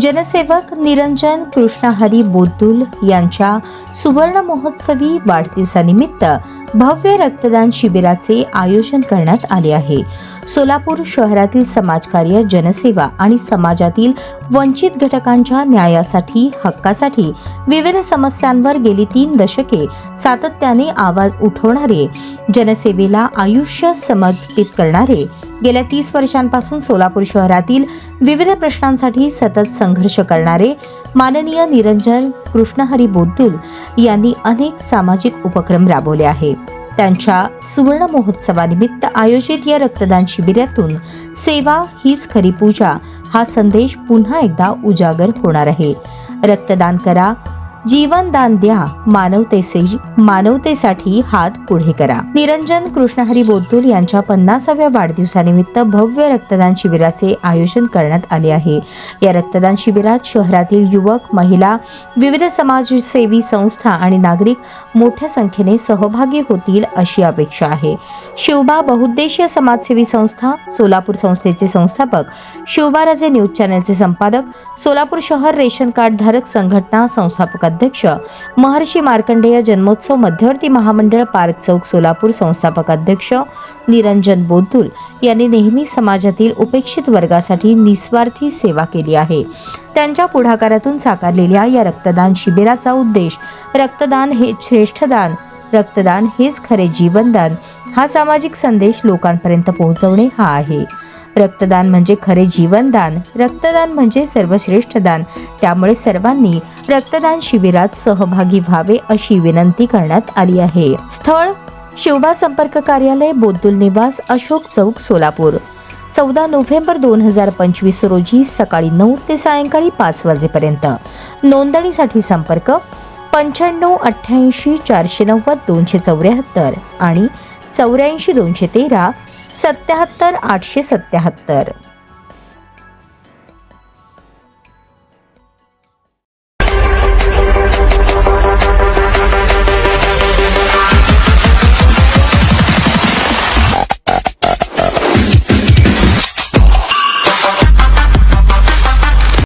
जनसेवक निरंजन कृष्णहरी बोद्दुल यांच्या सुवर्ण महोत्सवी वाढदिवसानिमित्त भव्य रक्तदान शिबिराचे आयोजन करण्यात आले आहे. सोलापूर शहरातील समाजकार्य जनसेवा आणि समाजातील वंचित घटकांच्या न्यायासाठी हक्कासाठी विविध समस्यांवर गेली तीन दशके सातत्याने आवाज उठवणारे जनसेवेला आयुष्य समर्पित करणारे गेल्या तीस वर्षांपासून सोलापूर शहरातील विविध प्रश्नांसाठी सतत संघर्ष करणारे माननीय निरंजन कृष्णहरी बोद्दुल यांनी अनेक सामाजिक उपक्रम राबवले आहे. त्यांच्या सुवर्ण महोत्सवानिमित्त आयोजित या रक्तदान शिबिरातून सेवा हीच खरी पूजा हा संदेश पुन्हा एकदा उजागर होणार आहे. रक्तदान करा जीवनदान द्या. मानवतेचे मानवतेसाठी हात पुढे करा. निरंजन कृष्णहरी बोद्दुल यांच्या पन्नासाव्या वाढदिवसानिमित्त भव्य रक्तदान शिबिराचे आयोजन करण्यात आले आहे. या रक्तदान शिबिरात शहरातील युवक महिला विविध समाजसेवी संस्था आणि नागरिक मोठ्या संख्येने सहभागी होतील अशी अपेक्षा आहे. शिवबा बहुद्देशीय समाजसेवी संस्था सोलापूर संस्थेचे संस्थापक शिवबाराजे न्यूज चॅनलचे संपादक सोलापूर शहर रेशन कार्ड धारक संघटना संस्थापक अध्यक्ष महर्षी मार्कंडेय जन्मोत्सव मध्यवर्ती महामंडळ पार्क चौक सोलापूर संस्थापक अध्यक्ष निरंजन बोद्दुल यांनी नेहमी समाजातील उपेक्षित वर्गासाठी निस्वार्थी सेवा केली आहे. त्यांच्या पुढाकारातून साकारलेल्या या रक्तदान शिबिराचा उद्देश रक्तदान हे श्रेष्ठदान रक्तदान हेच खरे जीवनदान हा सामाजिक संदेश लोकांपर्यंत पोहोचवणे हा आहे. रक्तदान म्हणजे खरे जीवनदान रक्तदान म्हणजे सर्वश्रेष्ठ दान त्यामुळे सर्वांनी रक्तदान शिबिरात सहभागी व्हावे अशी विनंती करण्यात आली आहे. स्थळ शिवबा संपर्क कार्यालय बोद्दुल निवास अशोक चौक सोलापूर. चौदा नोव्हेंबर दोन हजार पंचवीस रोजी सकाळी नऊ ते सायंकाळी पाच वाजेपर्यंत. नोंदणीसाठी संपर्क पंच्याण्णव अठ्ठ्याऐंशी चारशे नव्वद दोनशे चौऱ्याहत्तर आणि चौऱ्याऐंशी दोनशे तेरा सत्याहत्तर आठशे सत्याहत्तर.